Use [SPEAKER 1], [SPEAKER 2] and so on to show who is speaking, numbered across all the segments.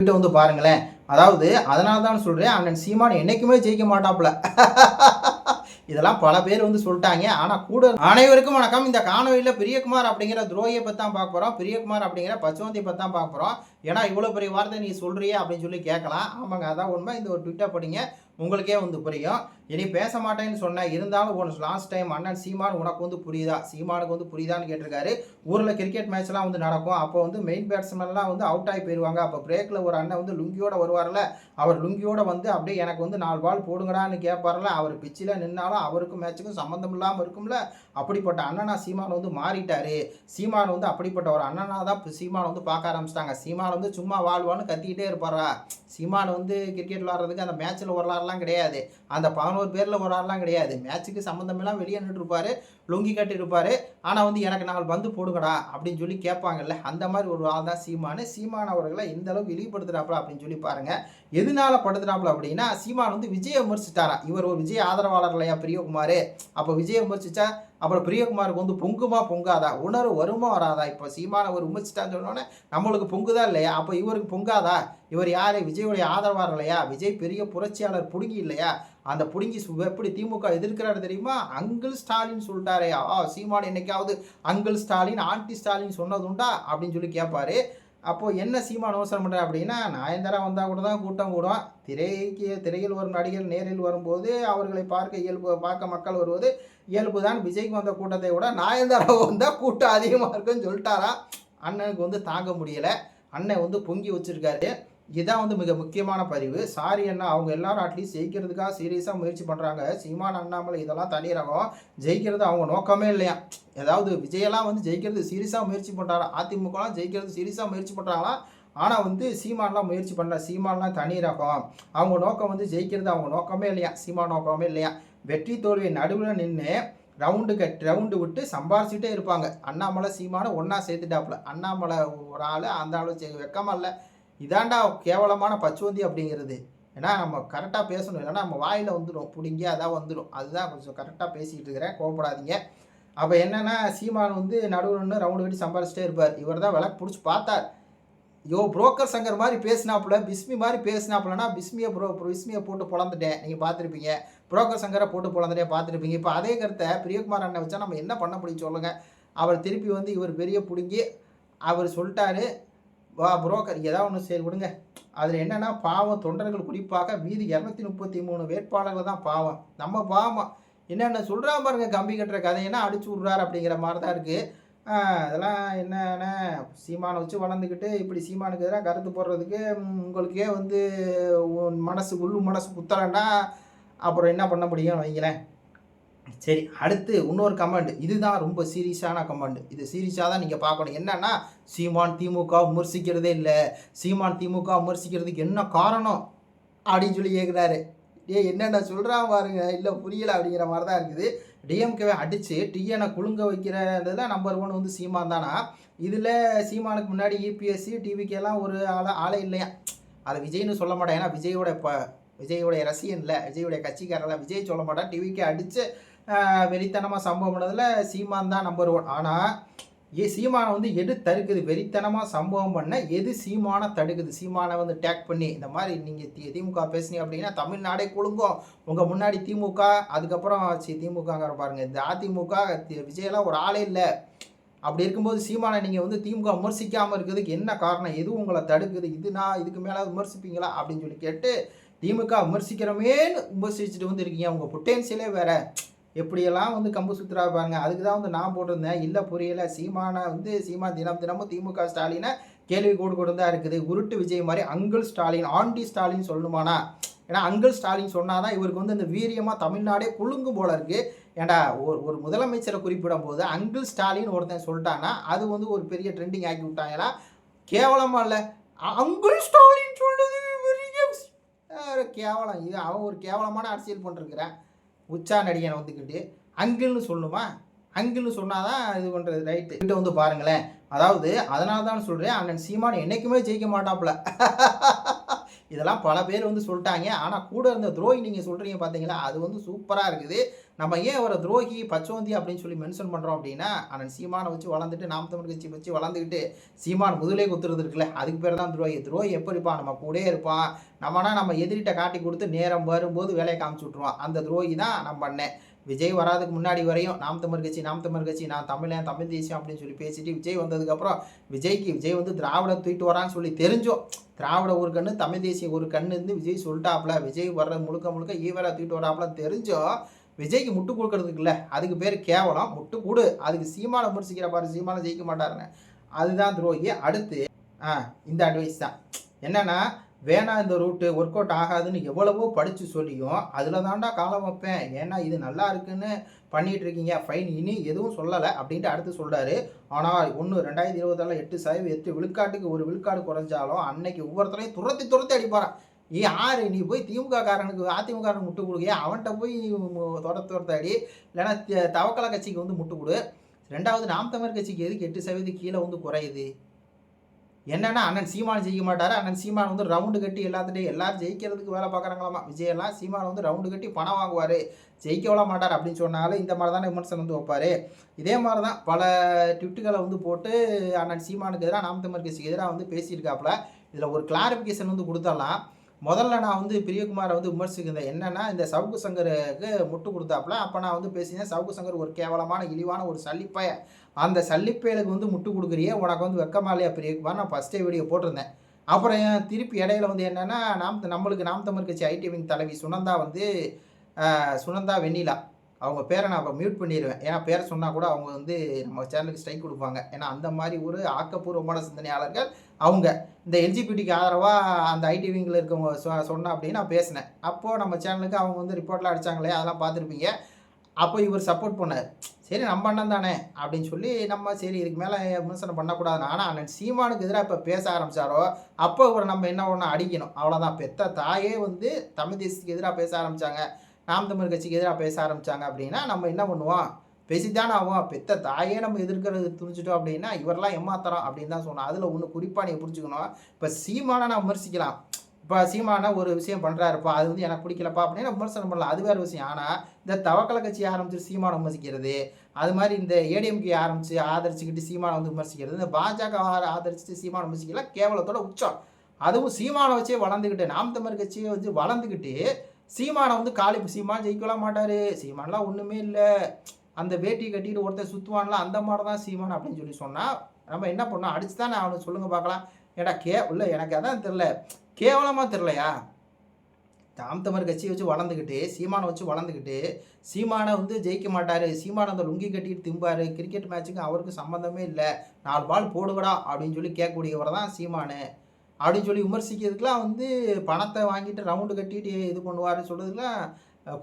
[SPEAKER 1] கிட்ட வந்து பாருங்களேன். அதாவது அதனால தான் சொல்கிறேன் அண்ணன் சீமான் என்றைக்குமே ஜெயிக்க மாட்டாப்புல. இதெல்லாம் பல பேர் வந்து சொல்லிட்டாங்க. ஆனால் கூட அனைவருக்கும் வணக்கம். இந்த காணொலியில் பிரியகுமார் அப்படிங்கிற துரோகியை பற்றி தான் பார்க்க போகிறோம் பிரியகுமார் அப்படிங்கிற பச்சவந்தியை பற்றி தான் பார்க்க போகிறோம் ஏன்னா இவ்வளோ பெரிய வார்த்தை நீ சொல்கிறியே அப்படின்னு சொல்லி கேட்கலாம். ஆமாங்க அதான் உண்மை. இந்த ஒரு ட்விட்டர் படிங்க. உங்களுக்கே வந்து புரியும். இனி பேச மாட்டேன்னு சொன்னேன் இருந்தாலும் உனக்கு லாஸ்ட் டைம் அண்ணன் சீமான் உனக்கு வந்து புரியுதா? சீமானுக்கு வந்து புரியுதான்னு கேட்டிருக்காரு. ஊரில் கிரிக்கெட் மேட்ச்லாம் வந்து நடக்கும். அப்போ வந்து மெயின் பேட்ஸ்மேன்லாம் வந்து அவுட் ஆகி போயிடுவாங்க அப்போ பிரேக்கில் ஒரு அண்ணன் வந்து லுங்கியோட வருவார்ல. அவர் லுங்கியோட வந்து அப்படியே எனக்கு வந்து நாலு பால் போடுங்கடான்னு கேட்பார்ல அவர் பிச்சில் நின்னாலும் அவருக்கும் மேட்சுக்கும் சம்மந்தம் இல்லாமல் இருக்கும்ல. அப்படிப்பட்ட அண்ணனா சீமான் வந்து மாறிட்டாரு. சீமான் வந்து அப்படிப்பட்ட ஒரு அண்ணனா தான் சீமான் வந்து பார்க்க ஆரம்பிச்சிட்டாங்க. சீமான் வந்து சும்மா வாழ்வான்னு கத்திக்கிட்டே இருப்பாரா? சீமான் வந்து கிரிக்கெட் விளாட்றதுக்கு அந்த மேட்ச்சில் வரலாறுலாம் கிடையாது. அந்த பதினோரு பேரில் ஒரு ஆள்லாம் கிடையாது. மேட்ச்சுக்கு சம்மந்தமெல்லாம் வெளியே நின்றுருப்பாரு லுங்கி கட்டியிருப்பாரு ஆனால் வந்து எனக்கு நாங்கள் பந்து போடுங்கடா அப்படின்னு சொல்லி கேட்பாங்கல்ல. அந்த மாதிரி ஒரு ஆள் தான் சீமானு. சீமான் அவர்களை இந்த அளவுக்கு இழிவுபடுத்துறாப்புல அப்படின்னு சொல்லி பாருங்க. எதனால படுத்துறாப்புல அப்படின்னா சீமான் வந்து விஜயை விமர்சித்தாரா இவர் ஒரு விஜய் ஆதரவாளர் இல்லையா பிரியகுமார்? அப்போ விஜயை விமர்சிச்சா அப்புறம் பிரியகுமாருக்கு வந்து பொங்குமா பொங்காதா? உணர்வு வருமா வராதா? இப்போ சீமான ஒரு விமர்சிட்டான்னு சொன்னோன்னே நம்மளுக்கு பொங்குதா இல்லையா? அப்போ இவருக்கு பொங்காதா? இவர் யார்? விஜயுடைய ஆதரவாளர் இல்லையா விஜய் பெரிய புரட்சியாளர் புடுங்கி இல்லையா? அந்த பிடுங்கி சு- எப்படி திமுக எதிர்க்கிறாரு தெரியுமா? அங்கிள் ஸ்டாலின் சொல்லிட்டாரே. ஆ சீமான் என்னைக்காவது அங்கிள் ஸ்டாலின் ஆன்டி ஸ்டாலின் சொன்னதுண்டா? அப்படின்னு சொல்லி கேட்பாரு அப்போது என்ன சீமான் அவசரம் பண்ணுறேன் அப்படின்னா நாயந்தரா வந்தால் கூட தான் கூட்டம் கூடும். திரைக்கு திரையில் வரும் நடிகர் நேரில் வரும்போது அவர்களை பார்க்க இயல்பு பார்க்க மக்கள் வருவது இயல்பு தான் விஜய்க்கு வந்த கூட்டத்தை விட நாயந்தரா வந்தால் கூட்டம் அதிகமாக இருக்குன்னு சொல்லிட்டாரா? அண்ணனுக்கு வந்து தாங்க முடியலை. அண்ணன் வந்து பொங்கி வச்சுருக்காரு. இதான் வந்து மிக முக்கியமான பதிவு. சாரி அண்ணா அவங்க எல்லாரும் அட்லீஸ்ட் ஜெயிக்கிறதுக்காக சீரியஸாக முயற்சி பண்ணுறாங்க சீமான் அண்ணாமலை இதெல்லாம் தனி ரகம். ஜெயிக்கிறது அவங்க நோக்கமே இல்லையா? ஏதாவது விஜயெல்லாம் வந்து ஜெயிக்கிறது சீரியஸாக முயற்சி பண்ணுறாங்க அதிமுகலாம் ஜெயிக்கிறது சீரியஸாக முயற்சி பண்ணுறாங்களா ஆனால் வந்து சீமான்லாம் முயற்சி பண்ணல. சீமான்லாம் தனி ரகம். அவங்க நோக்கம் வந்து ஜெயிக்கிறது அவங்க நோக்கமே இல்லையா? சீமான் நோக்கமே இல்லையா? வெற்றி தோல்வி நடுவில் நின்று ரவுண்டு கட் ரவுண்டு விட்டு சம்பாரிச்சுட்டே இருப்பாங்க. அண்ணாமலை சீமானை ஒன்றா சேர்த்துட்டாப்புல. அண்ணாமலை ஒரு ஆள் அந்த ஆள் வெக்கமாக இல்லை. இதாண்டா கேவலமான பச்சுவந்தி அப்படிங்கிறது. ஏன்னா நம்ம கரெக்டாக பேசணும். இல்லைன்னா நம்ம வாயில் வந்துடும் பிடிங்கி அதான் வந்துடும் அதுதான் கொஞ்சம் கரெக்டாக பேசிக்கிட்டு இருக்கிறேன். கோவப்படாதீங்க. அப்போ என்னென்னா சீமான் வந்து நடுவில் ஒன்று ரவுண்டு வெட்டி சம்பாரிச்சிட்டே இருப்பார். இவர் தான் விளக்கு பிடிச்சி பார்த்தார். யோ புரோக்கர் சங்கர் மாதிரி பேசினாப்புல பிஸ்மி மாதிரி பேசினாப்புலனா பிஸ்மியை ப்ரோ பிஸ்மியை போட்டு பிளந்துட்டேன் நீங்கள் பார்த்துருப்பீங்க. புரோக்கர் சங்கரை போட்டு பிளந்துட்டேன் பார்த்துருப்பீங்க. இப்போ அதே கருத்தை பிரியகுமார் அண்ணன் வச்சா நம்ம என்ன பண்ண முடியும் சொல்லுங்கள் அவர் திருப்பி வந்து இவர் பெரிய பிடுங்கி அவர் சொல்லிட்டாரு. வா புரோக்கர் ஏதாவது ஒன்று சரி விடுங்க. அதில் என்னென்னா பாவம் தொண்டர்கள் குறிப்பாக மீதி இரநூத்தி முப்பத்தி மூணு வேட்பாளர்கள் தான் பாவம். நம்ம பாவம். என்னென்ன சொல்கிறான் பாருங்க கம்பி கட்டுற கதையெல்லாம் அடிச்சு விட்றாரு அப்படிங்கிற மாதிரி தான் இருக்குது அதெல்லாம் என்னென்ன சீமானை வச்சு வளர்ந்துக்கிட்டு இப்படி சீமானுக்கு எதிராக கருத்து போடுறதுக்கு உங்களுக்கே வந்து உன் மனசு உள்ளு மனசு குத்தலைன்னா அப்புறம் என்ன பண்ண முடியும் வைங்களேன். சரி அடுத்து இன்னொரு கமெண்ட் இதுதான் ரொம்ப சீரியஸான கமெண்ட் இது சீரியஸாக தான் நீங்கள் பார்க்கணும். என்னன்னா சீமான் திமுக விமர்சிக்கிறதே இல்லை. சீமான் திமுக விமர்சிக்கிறதுக்கு என்ன காரணம் அப்படின்னு சொல்லி கேட்குறாரு ஏ என்னென்ன சொல்கிறான் பாருங்க. இல்லை புரியலை அப்படிங்கிற மாதிரி தான் இருக்குது டிஎம்கேவை அடித்து டிஎனை குலுங்க வைக்கிறதுல நம்பர் ஒன் வந்து சீமான் தானா? இதில் சீமானுக்கு முன்னாடி யூபிஎஸ்சி டிவிக்கெல்லாம் ஒரு ஆளை ஆளே இல்லையா? அதை விஜய்னு சொல்ல மாட்டேன். ஏன்னா விஜயோட இப்போ விஜயோடைய ரசிகன் இல்லை. விஜயோடைய கட்சிக்காரெல்லாம் விஜய் சொல்ல மாட்டான். டிவிக்கு அடித்து வெறித்தனமாக சம்பவம் பண்ணதில் சீமான் தான் நம்பர் ஒன் ஆனால் ஏ சீமானை வந்து எது தடுக்குது? வெறித்தனமாக சம்பவம் பண்ண எது சீமானை தடுக்குது? சீமானை வந்து டேக் பண்ணி இந்த மாதிரி நீங்கள் தி திமுக பேசுனீங்க அப்படின்னா தமிழ்நாடே குலுங்கும். உங்கள் முன்னாடி திமுக அதுக்கப்புறம் சி திமுகங்கிற பாருங்கள் இந்த அதிமுக விஜயெல்லாம் ஒரு ஆளே இல்லை. அப்படி இருக்கும்போது சீமானை நீங்கள் வந்து திமுக விமர்சிக்காமல் இருக்கிறதுக்கு என்ன காரணம்? எது உங்களை தடுக்குது? இது நான் இதுக்கு மேலே விமர்சிப்பீங்களா? அப்படின்னு சொல்லி கேட்டு திமுக விமர்சிக்கிறோமேன்னு விமர்சிச்சுட்டு வந்து இருக்கீங்க. உங்கள் பொட்டென்சியலே வேறு. எப்படியெல்லாம் வந்து கம்பு சுத்துறா பாருங்க அதுக்கு தான் வந்து நான் போட்டிருந்தேன். இல்லை புரியல. சீமானை வந்து சீமா தினம் தினமும் திமுக ஸ்டாலினை கேள்வி கூடு கொண்டு தான் இருக்குது. உருட்டு விஜய் மாதிரி அங்கிள் ஸ்டாலின் ஆண்டி ஸ்டாலின் சொல்லணுமானா? ஏன்னா அங்கிள் ஸ்டாலின் சொன்னால் தான் இவருக்கு வந்து இந்த வீரியமாக தமிழ்நாடே குலுங்கும் போல இருக்குது ஏன்டா ஒரு ஒரு முதலமைச்சரை குறிப்பிடும் போது அங்கிள் ஸ்டாலின் ஒருத்தன் சொல்லிட்டான்னா அது வந்து ஒரு பெரிய ட்ரெண்டிங் ஆக்கி விட்டாங்களா? கேவலமாக இல்லை. அங்கிள் ஸ்டாலின் சொல்லுது கேவலம்? இது அவன் ஒரு கேவலமான அரசியல் பண்ணிருக்கிறான். உச்சா நடிகனை வந்துக்கிட்டு அங்கிள்னு சொல்லணுமா அங்கிள்னு சொன்னாதான் இது பண்ணுறது ரைட்டு கிட்ட வந்து பாருங்களேன். அதாவது அதனால தான் சொல்கிறேன் அண்ணன் சீமான் என்றைக்குமே ஜெயிக்க மாட்டாப்புல. இதெல்லாம் பல பேர் வந்து சொல்லிட்டாங்க. ஆனால் கூட இருந்த துரோகி நீங்கள் சொல்கிறீங்க பார்த்தீங்களா அது வந்து சூப்பராக இருக்குது. நம்ம ஏன் ஒரு துரோகி பச்சோந்தி அப்படின்னு சொல்லி மென்ஷன் பண்ணுறோம் அப்படின்னா அண்ணன் சீமானை வச்சு வளர்ந்துட்டு நாம் தமிழ் கட்சி வச்சு வளர்ந்துக்கிட்டு சீமான் முதலே குத்துறது இருக்குல்ல அதுக்கு பேர் தான் துரோகி. துரோகி எப்படி இருப்பான்? நம்ம கூடயே இருப்பான். நம்மனா நம்ம எதிரிட்ட காட்டி கொடுத்து நேரம் வரும்போது வேலையை காமிச்சு விட்ருவான் அந்த துரோகி தான் நம்ம பண்ணேன் விஜய் வராதுக்கு முன்னாடி வரையும் நாம் தமிழ் கட்சி நாம் தமிழ் கட்சி நான் தமிழன் தமிழ் தேசியம் அப்படின்னு சொல்லி பேசிட்டு விஜய் வந்ததுக்கப்புறம் விஜய்க்கு விஜய் வந்து திராவிட தூக்கிட்டு வரான்னு சொல்லி தெரிஞ்சோம். திராவிட ஒரு கண்ணு தமிழ் தேசிய ஒரு கண்ணு இருந்து விஜய் சொல்லிட்டாப்ல விஜய் வர்றது முழுக்க முழுக்க ஈவரா தூக்கிட்டு வராப்ல தெரிஞ்சோம். விஜய்க்கு முட்டு கொடுக்கறதுக்குல்ல அதுக்கு பேர் கேவலம். முட்டு கொடு. அதுக்கு சீமானை முடிச்சிக்கிற பாரு. சீமானை ஜெயிக்க மாட்டாருங்க அதுதான் துரோகி. அடுத்து ஆ இந்த அட்வைஸ் தான். என்னன்னா வேணாம் இந்த ரூட்டு ஒர்க் அவுட் ஆகாதுன்னு எவ்வளவோ படித்து சொல்லியும் அதில் தாண்டா காலம் வைப்பேன். ஏன்னா இது நல்லா இருக்குன்னு பண்ணிட்டு இருக்கீங்க. ஃபைன் இனி எதுவும் சொல்லலை அப்படின்ட்டு அடுத்து சொல்கிறாரு ஆனால் ஒன்று ரெண்டாயிரத்தி இருபதால எட்டு சதவீதம் எட்டு விழுக்காட்டுக்கு ஒரு விழுக்காடு குறைஞ்சாலும் அன்னைக்கு ஒவ்வொருத்தரையும் துரத்தி துரத்தி அடிப்பாரான் ஏ யாரு? நீ போய் திமுக காரனுக்கு அதிமுக காரனுக்கு முட்டு கொடுக்க. அவன்கிட்ட போய் துரத்து துரத்த அடி. இல்லைன்னா த- தவக்கலை கட்சிக்கு வந்து முட்டு கொடு. ரெண்டாவது நாம் தமிழ் கட்சிக்கு எதுக்கு எட்டு சதவீதம் கீழே வந்து குறையுது? என்னன்னா அண்ணன் சீமான் ஜெயிக்க மாட்டார். அண்ணன் சீமான் வந்து ரவுண்டு கட்டி எல்லாத்துட்டையும் எல்லாரும் ஜெயிக்கிறதுக்கு வேலை பார்க்குறாங்களாமா? விஜயெல்லாம் சீமான் வந்து ரவுண்டு கட்டி பணம் வாங்குவார். ஜெயிக்க மாட்டார் அப்படின்னு சொன்னாலும் இந்த மாதிரி தானே விமர்சனம் வந்து வைப்பார். இதே மாதிரி தான் பல ட்விட்டுகளை வந்து போட்டு அண்ணன் சீமானுக்கு எதிராக நாம் தமிழ் கட்சிக்கு எதிராக வந்து பேசியிருக்காப்புல. இதில் ஒரு கிளாரிஃபிகேஷன் வந்து கொடுத்துடலாம். முதல்ல நான் வந்து பிரியகுமாரை வந்து விமர்சிக்கிறேன். என்னென்னா இந்த சவுக்கு சங்கருக்கு முட்டு கொடுத்தாப்புல அப்போ நான் வந்து பேசினேன் சவுக்கு சங்கர் ஒரு கேவலமான இழிவான ஒரு சல்லிப்பைய. அந்த சல்லிப்பயலுக்கு வந்து முட்டு கொடுக்குறியே உனக்கு வந்து வெக்கமா இல்லையா பிரியகுமார்? நான் ஃபஸ்ட்டே வீடியோ போட்டிருந்தேன். அப்புறம் ஏன் திருப்பி இடையில வந்து என்னென்னா நாம் நம்மளுக்கு நாம் தமிழ் கட்சி ஐடி விங் தலைவி சுனந்தா வந்து சுனந்தா வெண்ணிலா. அவங்க பேரை நான் அப்போ மியூட் பண்ணிடுவேன் ஏன்னா பேரை சொன்னால் கூட அவங்க வந்து நம்ம சேனலுக்கு ஸ்ட்ரைக் கொடுப்பாங்க. ஏன்னா அந்த மாதிரி ஒரு ஆக்கப்பூர்வமான சிந்தனையாளர்கள் அவங்க இந்த எல்ஜிபிடிக்கு ஆதரவாக அந்த ஐடி விங்கில் இருக்கவங்க சொ சொன்ன அப்படின்னு நான் பேசினேன். அப்போது நம்ம சேனலுக்கு அவங்க வந்து ரிப்போர்ட்லாம் அடிச்சாங்களே அதெல்லாம் பார்த்துருப்பீங்க. அப்போ இவர் சப்போர்ட் பண்ணார். சரி நம்ம அண்ணன் தானே அப்படின்னு சொல்லி நம்ம சரி இதுக்கு மேலே விமர்சனம் பண்ணக்கூடாது ஆனால் அண்ணன் சீமானுக்கு எதிராக இப்போ பேச ஆரம்பித்தாரோ அப்போ இவரை நம்ம என்ன ஒன்று அடிக்கணும்? அவ்வளோதான் பெத்த தாயே வந்து தமிழ் தேசத்துக்கு எதிராக பேச ஆரம்பித்தாங்க நாம் தமிழ் கட்சிக்கு எதிராக பேச ஆரம்பித்தாங்க அப்படின்னா நம்ம என்ன பண்ணுவோம்? பேசித்தானே ஆகும். பெத்த தாயே நம்ம எதிர்க்கிறது துணிச்சிட்டோம் அப்படின்னா இவரெல்லாம் ஏமாத்துறோம் அப்படின்னு தான் சொன்னோம் அதில் ஒன்று குறிப்பாக நீங்கள் புரிஞ்சுக்கணும். இப்போ சீமானை நான் விமர்சிக்கலாம். இப்போ சீமான ஒரு விஷயம் பண்ணுறாருப்பா அது வந்து எனக்கு பிடிக்கலப்பா அப்படின்னு விமர்சனம் பண்ணலாம் அது வேறு விஷயம். ஆனால் இந்த தவக்கலை கட்சி ஆரம்பிச்சு சீமானம் விமர்சிக்கிறது அது மாதிரி இந்த ஏடிஎம்கே ஆரம்பித்து ஆதரிச்சுக்கிட்டு சீமானை வந்து விமர்சிக்கிறது இந்த பாஜக ஆதரிச்சுட்டு சீமானை விமர்சிக்கலாம் கேவலத்தோட உச்சம். அதுவும் சீமானை வச்சே வளர்ந்துக்கிட்டு நாம் தமிழ் கட்சியை வச்சு வளர்ந்துக்கிட்டு சீமானை வந்து காலி சீமான் ஜெயிக்கலாம் மாட்டார். சீமானெலாம் ஒன்றுமே இல்லை. அந்த வேட்டி கட்டிட்டு ஒருத்தர் சுற்றுவான்லாம் அந்த மாதிரி தான் சீமான் அப்படின்னு சொல்லி சொன்னால் நம்ம என்ன பண்ணோம்? அடிச்சு தானே அவனுக்கு சொல்லுங்கள் பார்க்கலாம். ஏடா கே இல்லை எனக்கு அதான் தெரில கேவலமாக தெரிலையா தாம் தமிழ் கட்சியை வச்சு வளர்ந்துக்கிட்டு சீமானை வச்சு வளர்ந்துக்கிட்டு சீமானை வந்து ஜெயிக்க மாட்டார். சீமானை அந்த லுங்கி கட்டிட்டு திம்பார். கிரிக்கெட் மேட்ச்சுக்கு அவருக்கு சம்மந்தமே இல்லை. நாலு பால் போடுகடா அப்படின்னு சொல்லி கேட்கக்கூடியவர் தான் சீமானு. அப்படின்னு சொல்லி விமர்சிக்கிறதுக்குலாம் வந்து பணத்தை வாங்கிட்டு ரவுண்டு கட்டிட்டு இது பண்ணுவாருன்னு சொல்கிறதுக்குலாம்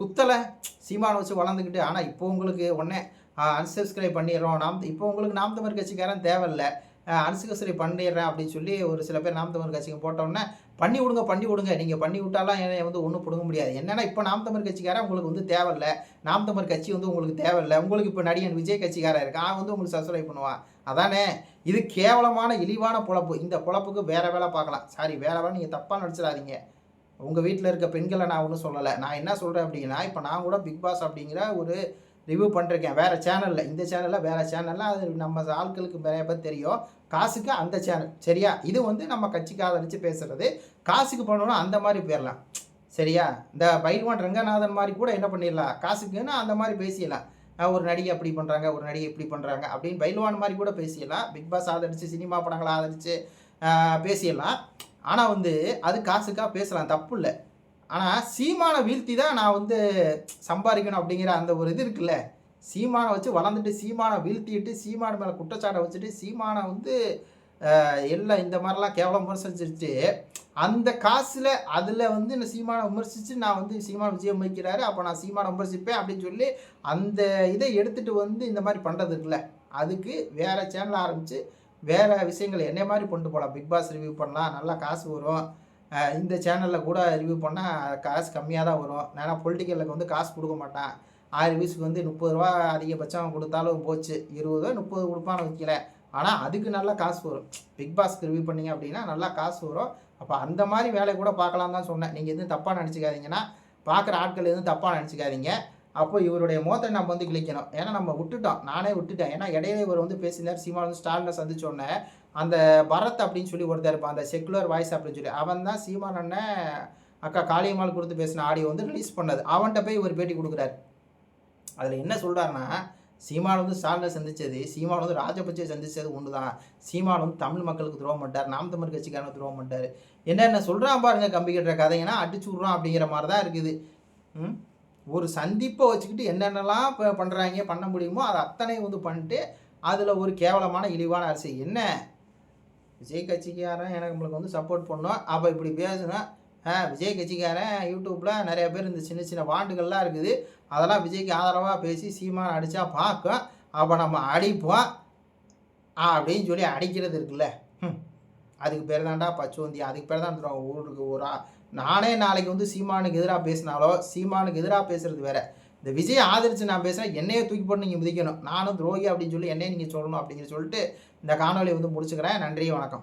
[SPEAKER 1] குத்தலை சீமானை வச்சு வளர்ந்துக்கிட்டு ஆனால் இப்போ உங்களுக்கு உடனே அன்சப்ஸ்கிரைப் பண்ணிடுறோம். நாம் இப்போ உங்களுக்கு நாம் தமிழ் கட்சிக்காரன் தேவையில்லை. அன்சப்ஸ்கிரைப் பண்ணிடுறேன் அப்படின்னு சொல்லி ஒரு சில பேர் நாம் தமிழ் கட்சிக்கு போட்டோன்னே பண்ணி விடுங்க பண்ணி விடுங்க. நீங்கள் பண்ணி விட்டாலாம் என்னை வந்து ஒன்றும் பிடுங்க முடியாது. என்னன்னா இப்போ நாம் தமிழ் கட்சிக்காரன் உங்களுக்கு வந்து தேவையில்லை. நாம் தமிழ் கட்சி வந்து உங்களுக்கு தேவையில்லை. உங்களுக்கு இப்போ நடிகன் விஜய் கட்சிக்காரன் இருக்கு அவன் வந்து உங்களுக்கு சப்ஸ்கிரைப் பண்ணுவான். அதானே? இது கேவலமான இழிவான பொழப்பு. இந்த பொழப்புக்கு வேறு வேலை பார்க்கலாம். சாரி வேலை வேலை நீங்கள் தப்பாக நடிச்சிடாதீங்க உங்கள் வீட்டில் இருக்க பெண்களை நான் ஒன்றும் சொல்லலை. நான் என்ன சொல்கிறேன் அப்படின்னா இப்போ நான் கூட பிக் பாஸ் அப்படிங்கிற ஒரு ரிவ்யூ பண்ணிருக்கேன். வேறு சேனலில் இந்த சேனலில் வேறு சேனலில் அது நம்ம ஆட்களுக்கு நிறைய பேர் தெரியும். காசுக்கு அந்த சேனல் சரியா? இது வந்து நம்ம கட்சிக்கு ஆதரித்து பேசுகிறது காசுக்கு பண்ணணும் அந்த மாதிரி போயிடலாம் சரியா? இந்த பைல்வான் ரங்கநாதன் மாதிரி கூட என்ன பண்ணிடலாம்? காசுக்குன்னு அந்த மாதிரி பேசிடலாம். ஒரு நடிகை அப்படி பண்ணுறாங்க ஒரு நடிகை இப்படி பண்ணுறாங்க அப்படின்னு பைல்வான் மாதிரி கூட பேசிடலாம். பிக் பாஸ் ஆதரித்து சினிமா படங்களை ஆதரித்து பேசிடலாம். ஆனால் வந்து அது காசுக்காக பேசலாம் தப்பு இல்லை ஆனால் சீமானை வீழ்த்தி தான் நான் வந்து சம்பாதிக்கணும் அப்படிங்கிற அந்த ஒரு இது இருக்குல்ல. சீமானை வச்சு வளர்ந்துட்டு சீமானை வீழ்த்திட்டு சீமான மேலே குற்றச்சாட்டை வச்சுட்டு சீமானை வந்து எல்லாம் இந்த மாதிரிலாம் கேவலம் விமர்சிச்சிருச்சு அந்த காசில் அதில் வந்து இந்த சீமானை விமர்சித்து நான் வந்து சீமான விஜயம் வைக்கிறாரு அப்போ நான் சீமானை விமர்சிப்பேன் அப்படின்னு சொல்லி அந்த இதை எடுத்துகிட்டு வந்து இந்த மாதிரி பண்ணுறது இருக்குல்ல. அதுக்கு வேறு சேனல் ஆரம்பித்து வேறு விஷயங்கள் என்ன மாதிரி கொண்டு போகலாம் பிக் பாஸ் ரிவ்யூ பண்ணலாம். நல்லா காசு வரும். இந்த சேனலில் கூட ரிவ்யூ பண்ணால் காசு கம்மியாக தான் வரும். ஏன்னா பொலிட்டிக்கலுக்கு வந்து காசு கொடுக்க மாட்டான். ஆயிரம் வீஸுக்கு வந்து முப்பது ரூபா அதிகபட்சம் கொடுத்தாலும் போச்சு. இருபது ரூபா முப்பது கொடுப்பான்னு வைக்கல. ஆனால் அதுக்கு நல்லா காசு வரும். பிக் பாஸ்க்கு ரிவ்யூ பண்ணீங்க அப்படின்னா நல்லா காசு வரும். அப்போ அந்த மாதிரி வேலையை கூட பார்க்கலாம் தான் சொன்னேன். நீங்கள் எதுவும் தப்பாக நினச்சிக்காதீங்கன்னா பார்க்குற ஆட்கள் எதுவும் தப்பாக நினச்சிக்காதீங்க. அப்போ இவருடைய முகத்தை நம்ம வந்து கிளிக்கணும் ஏன்னா நம்ம விட்டுட்டோம். நானே விட்டுட்டேன். ஏன்னா இடையில இவர் வந்து பேசினார். சீமா வந்து ஸ்டாலினை சந்திச்சோடனே அந்த பரத் அப்படின்னு சொல்லி ஒருத்தர் இருப்பான். அந்த செக்குலர் வாய்ஸ் அப்படின்னு சொல்லி. அவன் தான் சீமான் அண்ணன் அக்கா காளியம்மாள் கொடுத்து பேசின ஆடியோ வந்து ரிலீஸ் பண்ணது. அவன்கிட்ட போய் இவர் பேட்டி கொடுக்குறாரு. அதில் என்ன சொல்கிறாருன்னா சீமான் வந்து ஸ்டாலினை சந்திச்சது சீமான் வந்து ராஜபட்சே சந்திச்சது ஒன்று தான் சீமான் வந்து தமிழ் மக்களுக்கு துரோகம் பண்ணிட்டார். நாம் தமிழ் கட்சிக்காரங்க துரோகம் பண்ணிட்டார். என்னென்ன சொல்கிறான் பாருங்க கம்பி கட்டுற கதைங்கன்னா அடிச்சு விட்றான் அப்படிங்கிற மாதிரி தான் இருக்குது. ம்? ஒரு சந்திப்பை வச்சுக்கிட்டு என்னென்னலாம் இப்போ பண்ணுறாங்க பண்ண முடியுமோ அதை அத்தனை வந்து பண்ணிட்டு அதில் ஒரு கேவலமான இழிவான அரசு. என்ன? விஜய் கட்சிக்காரன் எனக்கு நம்மளுக்கு வந்து சப்போர்ட் பண்ணோம். அப்போ இப்படி பேசுனா ஆ விஜய் கட்சிக்காரன் யூடியூப்பில் நிறைய பேர் இந்த சின்ன சின்ன வாண்டுகள்லாம் இருக்குது. அதெல்லாம் விஜய்க்கு ஆதரவாக பேசி சீமான் அடித்தா பார்க்கும். அப்போ நம்ம அடிப்போம். அப்படின்னு சொல்லி அடிக்கிறது இருக்குல்ல. ம் அதுக்கு பேர் தான்டா பச்சுவந்தி அதுக்கு பேர் தான் ஊருக்கு ஊரா நானே நாளைக்கு வந்து சீமானுக்கு எதிராக பேசினாலோ சீமானுக்கு எதிராக பேசுறது வேற. இந்த விஜய் ஆதரிச்சு நான் பேசுகிறேன் என்னையே தூக்கி போட்டு நீங்கள் மிதிக்கணும். நானும் துரோகி அப்படின்னு சொல்லி என்னையே நீங்கள் சொல்லணும் அப்படிங்கிற சொல்லிட்டு இந்த காணொலியை வந்து முடிச்சுக்கிறேன். நன்றி வணக்கம்.